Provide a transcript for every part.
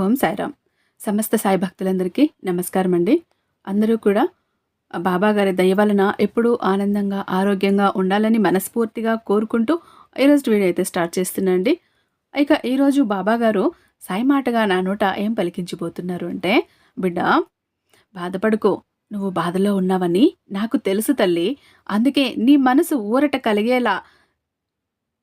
ఓం సాయిరామ్. సమస్త సాయి భక్తులందరికీ నమస్కారం అండి. అందరూ కూడా బాబాగారి దయ వలన ఎప్పుడూ ఆనందంగా ఆరోగ్యంగా ఉండాలని మనస్ఫూర్తిగా కోరుకుంటూ ఈరోజు వీడియో అయితే స్టార్ట్ చేస్తున్నాండి ఇక ఈరోజు బాబాగారు సాయి మాటగా నా నోట ఏం పలికించిపోతున్నారు అంటే బిడ్డ బాధపడుకో. నువ్వు బాధలో ఉన్నావని నాకు తెలుసు తల్లి. అందుకే నీ మనసు ఊరట కలిగేలా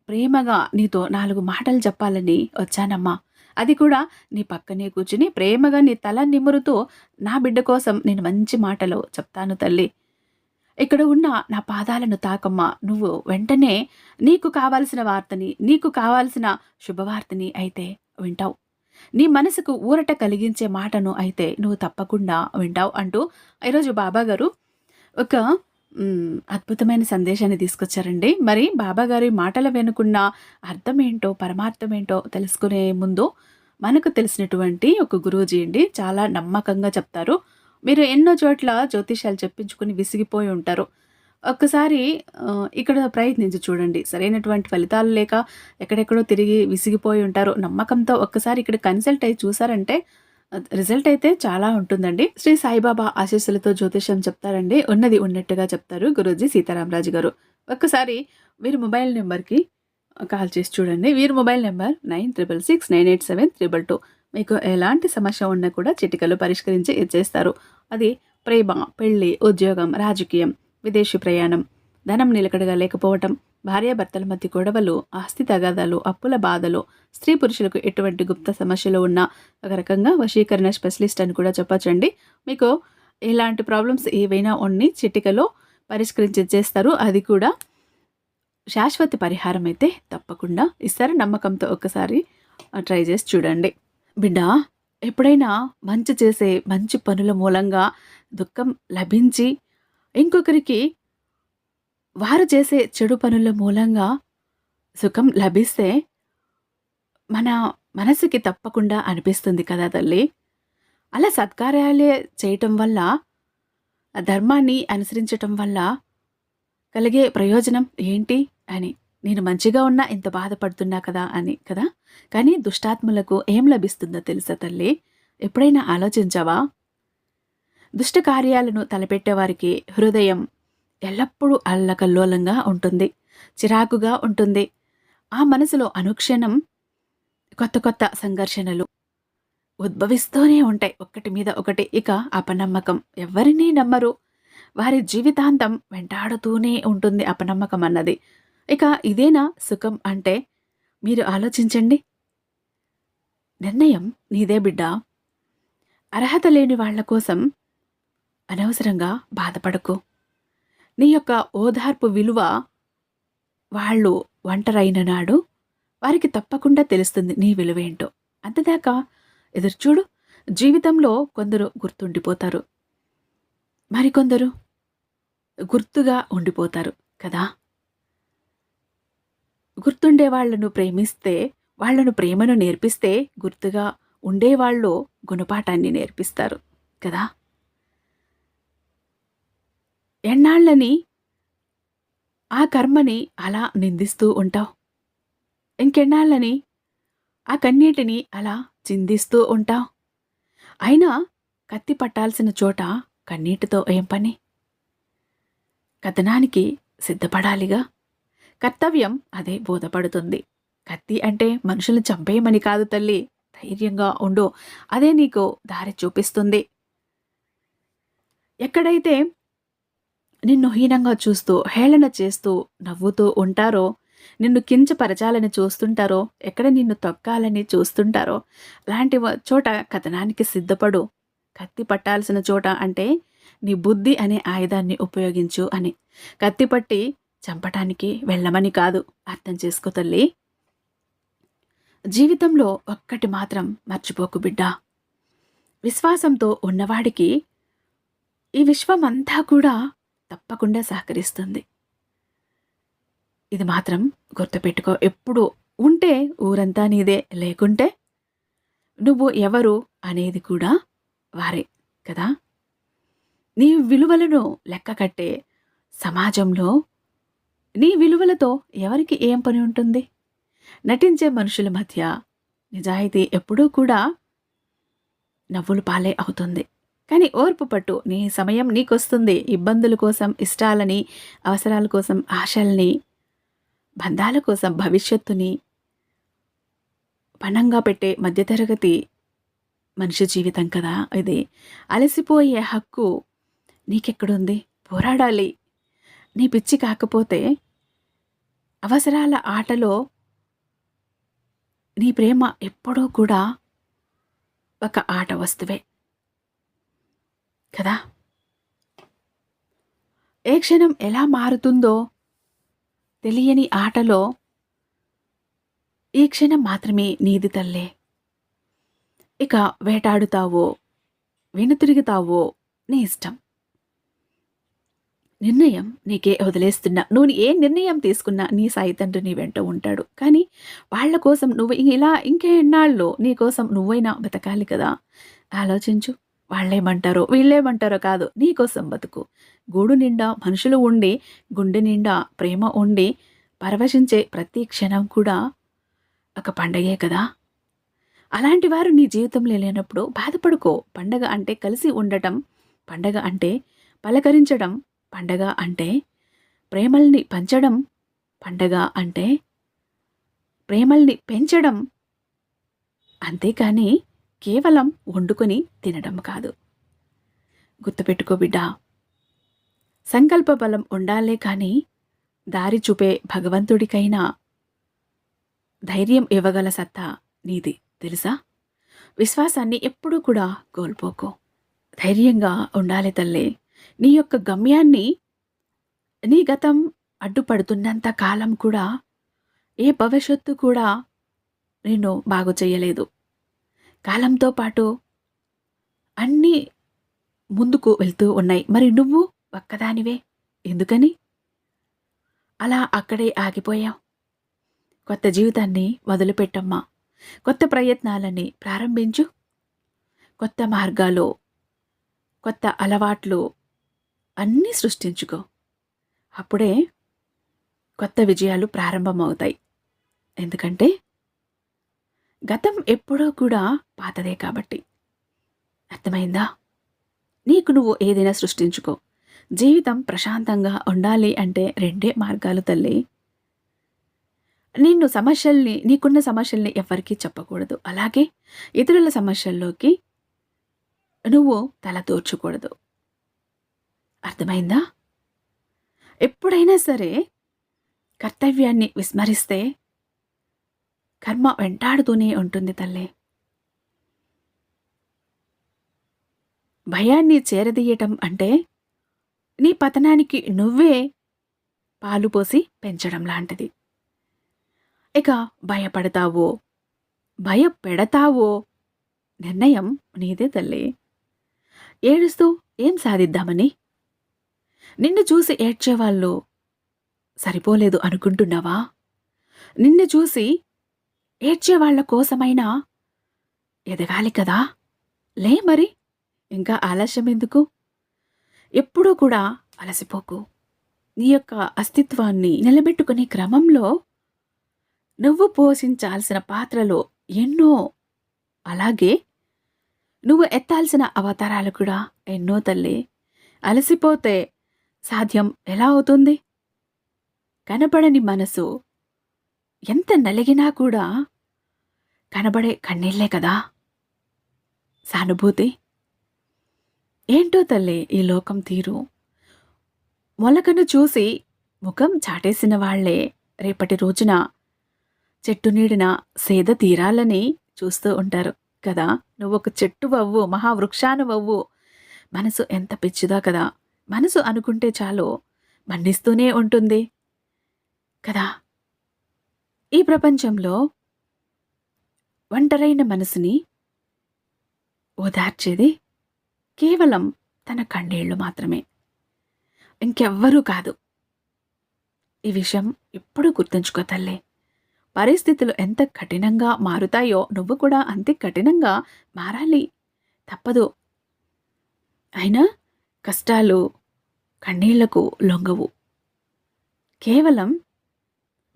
ప్రేమగా నీతో నాలుగు మాటలు చెప్పాలని వచ్చానమ్మా. అది కూడా నీ పక్కనే కూర్చుని ప్రేమగా నీ తల నిమురుతూ నా బిడ్డ కోసం నేను మంచి మాటలు చెప్తాను తల్లి. ఇక్కడ ఉన్న నా పాదాలను తాకమ్మా. నువ్వు వెంటనే నీకు కావాల్సిన వార్తని నీకు కావాల్సిన శుభవార్తని అయితే వింటావు. నీ మనసుకు ఊరట కలిగించే మాటను అయితే నువ్వు తప్పకుండా వింటావు అంటూ ఈరోజు బాబా గారు ఒక అద్భుతమైన సందేశాన్ని తీసుకొచ్చారండి. మరి బాబాగారి మాటల వెనుకున్న అర్థం ఏంటో పరమార్థం ఏంటో తెలుసుకునే ముందు మనకు తెలిసినటువంటి ఒక గురూజీ అండి. చాలా నమ్మకంగా చెప్తారు. మీరు ఎన్నో చోట్ల జ్యోతిషాలు చెప్పించుకుని విసిగిపోయి ఉంటారు. ఒక్కసారి ఇక్కడ ప్రయత్నించి చూడండి. సరైనటువంటి ఫలితాలు లేక ఎక్కడెక్కడో తిరిగి విసిగిపోయి ఉంటారు. నమ్మకంతో ఒక్కసారి ఇక్కడ కన్సల్ట్ అయ్యి చూసారంటే రిజల్ట్ అయితే చాలా ఉంటుందండి. శ్రీ సాయిబాబా ఆశీస్సులతో జ్యోతిష్యం చెప్తారండి. ఉన్నది ఉన్నట్టుగా చెప్తారు గురూజీ సీతారామరాజు గారు. ఒక్కసారి వీరి మొబైల్ నెంబర్కి కాల్ చేసి చూడండి. వీరి mobile number nine triple six nine eight seven triple two. మీకు ఎలాంటి సమస్య ఉన్నా కూడా చిటికలు పరిష్కరించి ఇచ్చేస్తారు. అది ప్రేమ పెళ్ళి ఉద్యోగం రాజకీయం విదేశీ ప్రయాణం ధనం నిలకడగా లేకపోవటం భార్యాభర్తల మధ్య గొడవలు ఆస్తి తగాదాలు అప్పుల బాధలు స్త్రీ పురుషులకు ఎటువంటి గుప్త సమస్యలు ఉన్న ఒక రకంగా వశీకరణ స్పెషలిస్ట్ అని కూడా చెప్పచ్చండి. మీకు ఇలాంటి ప్రాబ్లమ్స్ ఏవైనా ఉన్ని చిటికలో పరిష్కరించి చేస్తారు అది కూడా శాశ్వత పరిహారం అయితే తప్పకుండా ఇస్తారు నమ్మకంతో ఒక్కసారి ట్రై చేసి చూడండి. బిడ్డ ఎప్పుడైనా మంచి చేసే మంచి పనుల మూలంగా దుఃఖం లభించి ఇంకొకరికి వారు చేసే చెడు పనుల మూలంగా సుఖం లభిస్తే మన మనసుకి తప్పకుండా అనిపిస్తుంది కదా తల్లి. అలా సత్కార్యాలే చేయటం వల్ల ధర్మాన్ని అనుసరించటం వల్ల కలిగే ప్రయోజనం ఏంటి అని నేను మంచిగా ఉన్నా ఇంత బాధపడుతున్నా కదా అని కదా. కానీ దుష్టాత్ములకు ఏం లభిస్తుందో తెలుసా తల్లి? ఎప్పుడైనా ఆలోచించావా? దుష్ట కార్యాలను తలపెట్టేవారికి హృదయం ఎల్లప్పుడూ అల్లకల్లోలంగా ఉంటుంది చిరాకుగా ఉంటుంది. ఆ మనసులో అనుక్షణం కొత్త కొత్త సంఘర్షణలు ఉద్భవిస్తూనే ఉంటాయి. ఒకటి మీద ఒకటి ఇక అపనమ్మకం. ఎవరినీ నమ్మరు? వారి జీవితాంతం వెంటాడుతూనే ఉంటుంది అపనమ్మకం అన్నది. ఇక ఇదేనా సుఖం అంటే? మీరు ఆలోచించండి. నిర్ణయం నీదే బిడ్డ. అర్హత లేని వాళ్ళ కోసం అనవసరంగా బాధపడకు. నీ యొక్క ఓదార్పు విలువ వాళ్ళు ఒంటరైన నాడు వారికి తప్పకుండా తెలుస్తుంది నీ విలువేంటో అంతేదాకా ఎదురుచూడు జీవితంలో కొందరు గుర్తుండిపోతారు. మరికొందరు గుర్తుగా ఉండిపోతారు కదా? గుర్తుండే వాళ్ళను ప్రేమిస్తే వాళ్ళను ప్రేమను నేర్పిస్తే గుర్తుగా ఉండేవాళ్ళు గుణపాఠాన్ని నేర్పిస్తారు కదా? ఎన్నాళ్ళని ఆ కర్మని అలా నిందిస్తూ ఉంటావు? ఇంకెన్నాళ్ళని ఆ కన్నీటిని అలా చిందిస్తూ ఉంటావు? అయినా కత్తి పట్టాల్సిన చోట కన్నీటితో ఏం పని? కథనానికి సిద్ధపడాలిగా. కర్తవ్యం అదే బోధపడుతుంది. కత్తి అంటే మనుషులు చంపేయమని కాదు తల్లి. ధైర్యంగా ఉండు. అదే నీకు దారి చూపిస్తుంది. ఎక్కడైతే నిన్ను హీనంగా చూస్తూ హేళన చేస్తూ నవ్వుతూ ఉంటారో? నిన్ను కించపరచాలని చూస్తుంటారో? ఎక్కడ నిన్ను తొక్కాలని చూస్తుంటారో? లాంటి చోట కథనానికి సిద్ధపడు. కత్తి పట్టాల్సిన చోట అంటే నీ బుద్ధి అనే ఆయుధాన్ని ఉపయోగించు అని. కత్తి పట్టి చంపటానికి వెళ్ళమని కాదు. అర్థం చేసుకో తల్లి. జీవితంలో ఒక్కటి మాత్రం మర్చిపోకు బిడ్డ. విశ్వాసంతో ఉన్నవాడికి ఈ విశ్వమంతా కూడా తప్పకుండా సహకరిస్తుంది. ఇది మాత్రం గుర్తుపెట్టుకో ఎప్పుడు ఉంటే ఊరంతా నీదే లేకుంటే నువ్వు ఎవరు అనేది కూడా వారే కదా? నీ విలువలను లెక్క కట్టే సమాజంలో నీ విలువలతో ఎవరికి ఏం పని ఉంటుంది? నటించే మనుషుల మధ్య నిజాయితీ ఎప్పుడూ కూడా నవ్వులు పాలే అవుతుంది. కానీ ఓర్పు పట్టు. నీ సమయం నీకొస్తుంది. ఇబ్బందుల కోసం ఇష్టాలని అవసరాల కోసం ఆశల్ని బంధాల కోసం భవిష్యత్తుని పణంగా పెట్టే మధ్యతరగతి మనిషి జీవితం కదా ఇది. అలసిపోయే హక్కు నీకెక్కడుంది? పోరాడాలి. నీ పిచ్చి కాకపోతే అవసరాల ఆటలో నీ ప్రేమ ఎప్పుడూ కూడా ఒక ఆట వస్తువే. కదా? ఏ క్షణం ఎలా మారుతుందో తెలియని ఆటలో ఈ క్షణం మాత్రమే నీది తల్లే. ఇక వేటాడుతావో వెనుతిరుగుతావో నీ ఇష్టం. నిర్ణయం నీకే వదిలేస్తున్నా. నువ్వు ఏ నిర్ణయం తీసుకున్నా నీ సాయి తండ్రి నీ వెంట ఉంటాడు. కానీ వాళ్ళ కోసం నువ్వు ఇలా ఇంకే ఎన్నాళ్ళు నీ కోసం నువ్వైనా బతకాలి కదా? ఆలోచించు. వాళ్ళేమంటారో వీళ్ళేమంటారో కాదు. నీ కోసం బతుకు. గూడు నిండా మనుషులు ఉండి గుండె నిండా ప్రేమ ఉండి పరవశించే ప్రతి క్షణం కూడా ఒక పండగే కదా. అలాంటి వారు నీ జీవితంలో లేనప్పుడు బాధపడుకో. పండగ అంటే కలిసి ఉండటం పండగ అంటే పలకరించడం పండగ అంటే ప్రేమల్ని పంచడం పండగ అంటే ప్రేమల్ని పెంచడం. అంతేకాని కేవలం వండుకొని తినడం కాదు. గుర్తుపెట్టుకో బిడ్డా. సంకల్ప బలం ఉండాలే కానీ దారి చూపే భగవంతుడికైనా ధైర్యం ఇవ్వగల సత్తా నీది తెలుసా? విశ్వాసాన్ని ఎప్పుడూ కూడా కోల్పోకో. ధైర్యంగా ఉండాలి తల్లే. నీ యొక్క గమ్యాన్ని నీ గతం అడ్డుపడుతున్నంత కాలం కూడా ఏ భవిష్యత్తు కూడా నేను బాగు చేయలేదు. కాలంతో పాటు అన్నీ ముందుకు వెళ్తూ ఉన్నాయి. మరి నువ్వు ఒక్కదానివే? ఎందుకని? అలా అక్కడే ఆగిపోయావు. కొత్త జీవితాన్ని మొదలుపెట్టమ్మా. కొత్త ప్రయత్నాలని ప్రారంభించు. కొత్త మార్గాలు కొత్త అలవాట్లు అన్నీ సృష్టించుకో. అప్పుడే కొత్త విజయాలు ప్రారంభమవుతాయి. ఎందుకంటే గతం ఎప్పుడో కూడా పాతదే కాబట్టి. అర్థమైందా? నీకు నువ్వు ఏదైనా సృష్టించుకో. జీవితం ప్రశాంతంగా ఉండాలి అంటే రెండే మార్గాలు తల్లి. నిన్ను సమస్యల్ని నీకున్న సమస్యల్ని ఎవరికీ చెప్పకూడదు. అలాగే ఇతరుల సమస్యల్లోకి నువ్వు తల దోర్చకూడదు. అర్థమైందా? ఎప్పుడైనా సరే కర్తవ్యాన్ని విస్మరిస్తే కర్మ వెంటాడుతూనే ఉంటుంది తల్లి. భయాన్ని చేరదీయటం అంటే నీ పతనానికి నువ్వే పాలు పోసి పెంచడం లాంటిది. ఇక భయపడతావో భయపెడతావో నిర్ణయం నీదే తల్లి. ఏడుస్తూ ఏం సాధిద్దామని? నిన్ను చూసి ఏడ్చేవాళ్ళు సరిపోలేదు అనుకుంటున్నావా? నిన్ను చూసి ఏడ్చేవాళ్ళ కోసమైనా? ఎదగాలి కదా? లే మరి ఇంకా ఆలస్యం ఎందుకు? ఎప్పుడూ కూడా అలసిపోకు. నీ యొక్క అస్తిత్వాన్ని నిలబెట్టుకునే క్రమంలో నువ్వు పోషించాల్సిన పాత్రలో ఎన్నో అలాగే నువ్వు ఎత్తాల్సిన అవతారాలు కూడా ఎన్నో తల్లి. అలసిపోతే సాధ్యం ఎలా అవుతుంది? కనపడని మనసు ఎంత నలిగినా కూడా కనబడే కన్నీళ్ళే కదా? సానుభూతి? ఏంటో తల్లి ఈ లోకం తీరు. మొలకను చూసి ముఖం చాటేసిన వాళ్ళే రేపటి రోజున చెట్టు నీడిన సేద తీరాలని చూస్తూ ఉంటారు కదా? నువ్వు ఒక చెట్టు వవ్వు మహావృక్షానువవ్వు మనసు ఎంత పిచ్చిదా కదా? మనసు అనుకుంటే చాలు మండిస్తూనే ఉంటుంది కదా? ఈ ప్రపంచంలో ఒంటరైన మనసుని ఓదార్చేది కేవలం తన కన్నీళ్ళు మాత్రమే. ఇంకెవ్వరూ కాదు. ఈ విషయం ఎప్పుడూ గుర్తుంచుకో తల్లే. పరిస్థితులు ఎంత కఠినంగా మారుతాయో నువ్వు కూడా అంతే కఠినంగా మారాలి. తప్పదు. అయినా కష్టాలు కన్నీళ్ళకు లొంగవు. కేవలం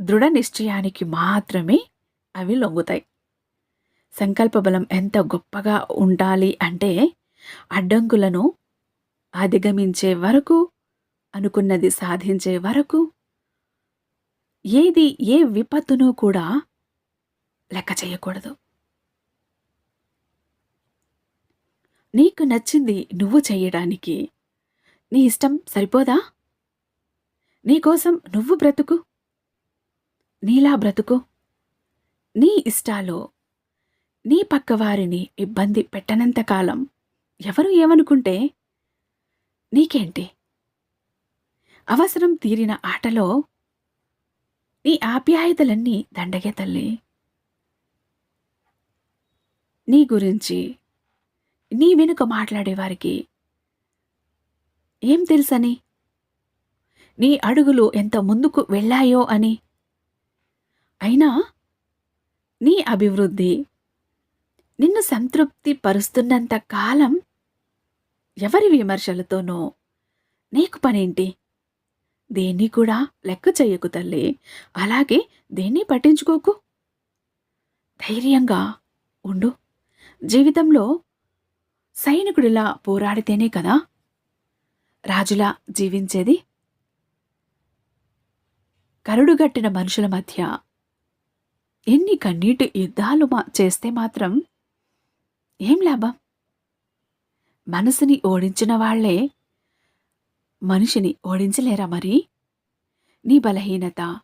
దృఢ నిశ్చయానికి మాత్రమే అవి లొంగుతాయి. సంకల్ప బలం ఎంత గొప్పగా ఉండాలి అంటే అడ్డంకులను అధిగమించే వరకు అనుకున్నది సాధించే వరకు ఏది ఏ విపత్తును కూడా లెక్క చేయకూడదు. నీకు నచ్చింది నువ్వు చేయడానికి నీ ఇష్టం సరిపోదా? నీకోసం నువ్వు బ్రతుకు నీలా బ్రతుకు నీ ఇష్టాలు నీ పక్కవారిని ఇబ్బంది పెట్టనంత కాలం ఎవరు ఏమనుకుంటే నీకేంటి? అవసరం తీరిన ఆటలో నీ ఆప్యాయతలన్నీ దండగే తల్లి. నీ గురించి నీ వెనుక మాట్లాడేవారికి ఏం తెలుసని? నీ అడుగులు ఎంత ముందుకు వెళ్ళాయో అని? అయినా నీ అభివృద్ధి నిన్ను సంతృప్తి పరుస్తున్నంత కాలం ఎవరి విమర్శలతోనో? నీకు పనేంటి? దేన్ని కూడా లెక్క చెయ్యకు తల్లి. అలాగే దేన్ని పట్టించుకోకు? ధైర్యంగా ఉండు. జీవితంలో సైనికుడిలా పోరాడితేనే కదా రాజులా జీవించేది? కరుడుగట్టిన మనుషుల మధ్య ఎన్ని కన్నీటి యుద్ధాలు మా చేస్తే మాత్రం ఏం లాభం? మనసుని ఓడించిన వాళ్ళే మనిషిని ఓడించలేరా మరి? నీ బలహీనత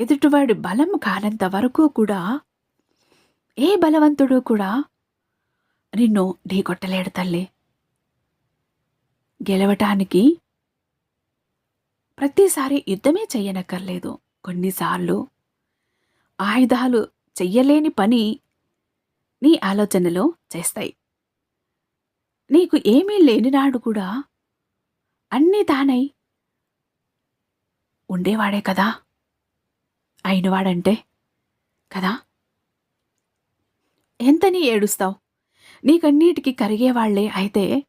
ఎదుటివాడి బలం కానంత వరకు కూడా ఏ బలవంతుడు కూడా నిన్ను ఢీకొట్టలేడు తల్లి. గెలవటానికి ప్రతిసారి యుద్ధమే చెయ్యనక్కర్లేదు. కొన్నిసార్లు ఆయుధాలు చెయ్యలేని పని నీ ఆలోచనలో చేస్తాయి. నీకు ఏమీ లేనినాడు కూడా అన్నీ తానై ఉండేవాడే కదా? అయినవాడంటే కదా? ఎంత నీ ఏడుస్తావు? నీకన్నిటికీ కరిగేవాళ్ళే అయితే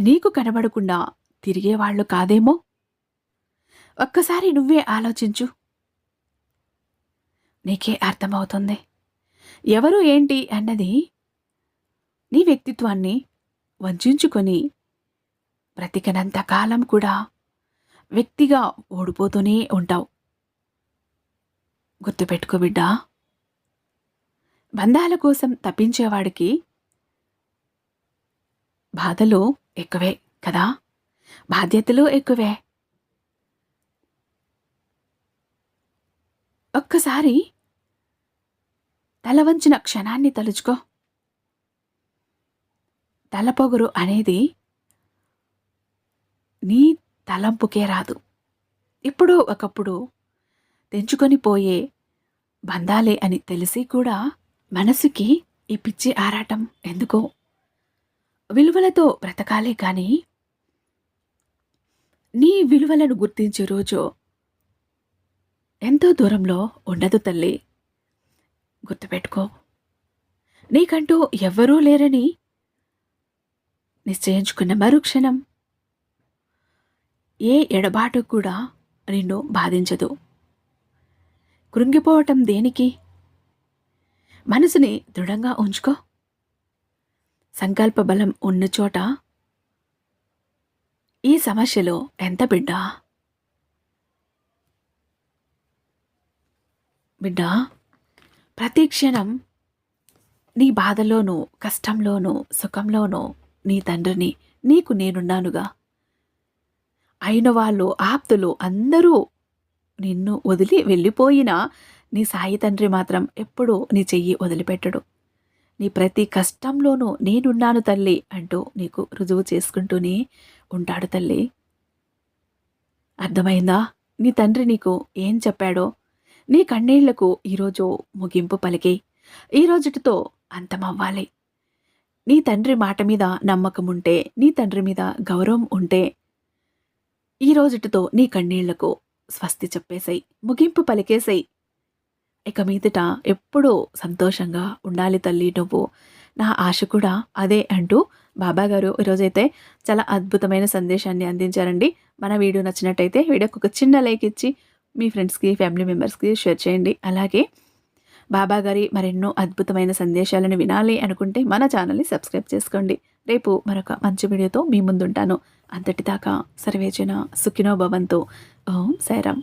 నీకు కనబడకుండా తిరిగేవాళ్ళు కాదేమో? ఒక్కసారి నువ్వే ఆలోచించు. నీకే అర్థమవుతుంది. ఎవరు ఏంటి అన్నది నీ వ్యక్తిత్వాన్ని వంచుకొని బ్రతికనంత కాలం కూడా వ్యక్తిగా ఓడిపోతూనే ఉంటావు. గుర్తుపెట్టుకో బిడ్డా. బంధాల కోసం తప్పించేవాడికి బాధలు ఎక్కువే కదా? బాధ్యతలు ఎక్కువే. ఒక్కసారి తలవంచిన క్షణాన్ని తలుచుకో. తలపొగరు అనేది నీ తలంపుకే రాదు. ఇప్పుడు ఒకప్పుడు తెంచుకొని పోయే బంధాలే అని తెలిసి కూడా మనసుకి ఈ పిచ్చి ఆరాటం ఎందుకో? విలువలతో బ్రతకాలే కానీ నీ విలువలను గుర్తించే రోజు ఎంతో దూరంలో ఉండదు తల్లి. గుర్తుపెట్టుకో. నీకంటూ ఎవ్వరూ లేరని నిశ్చయించుకున్న మరుక్షణం. ఏ ఎడబాటు కూడా నిన్ను బాధించదు. కృంగిపోవటం దేనికి? మనసుని దృఢంగా ఉంచుకో. సంకల్ప బలం ఉన్న చోట ఈ సమస్యలో ఎంత బిడ్డా? బిడ్డా? ప్రతి క్షణం నీ బాధలోనూ కష్టంలోనూ సుఖంలోనూ నీ తండ్రిని నీకు నేనున్నానుగా. అయిన వాళ్ళు ఆప్తులు అందరూ నిన్ను వదిలి వెళ్ళిపోయినా నీ సాయి తండ్రి మాత్రం ఎప్పుడూ నీ చెయ్యి వదిలిపెట్టడు. నీ ప్రతి కష్టంలోనూ నేనున్నాను తల్లి అంటూ నీకు రుజువు చేసుకుంటూనే ఉంటాడు తల్లి. అర్థమైందా? నీ తండ్రి నీకు ఏం చెప్పాడో? నీ కన్నీళ్ళకు ఈరోజు ముగింపు పలికి. ఈ రోజుటితో అంతమవ్వాలి. నీ తండ్రి మాట మీద నమ్మకం ఉంటే నీ తండ్రి మీద గౌరవం ఉంటే ఈ రోజుటితో నీ కన్నీళ్ళకు స్వస్తి చెప్పేసాయి ముగింపు పలికేశాయి ఇక మీదట ఎప్పుడూ సంతోషంగా ఉండాలి తల్లి నువ్వు. నా ఆశ కూడా అదే అంటూ బాబా గారు ఈరోజైతే చాలా అద్భుతమైన సందేశాన్ని అందించారండి. మన వీడియో నచ్చినట్టయితే వీడియోకి ఒక చిన్న లైక్ ఇచ్చి మీ ఫ్రెండ్స్కి ఫ్యామిలీ మెంబర్స్కి షేర్ చేయండి. అలాగే బాబా గారి మరెన్నో అద్భుతమైన సందేశాలను వినాలి అనుకుంటే మన ఛానల్ని సబ్స్క్రైబ్ చేసుకోండి. రేపు మరొక మంచి వీడియోతో మీ ముందుంటాను. అంతటిదాకా సర్వేజన సుఖినో భవంతు. ఓం సాయిరామ్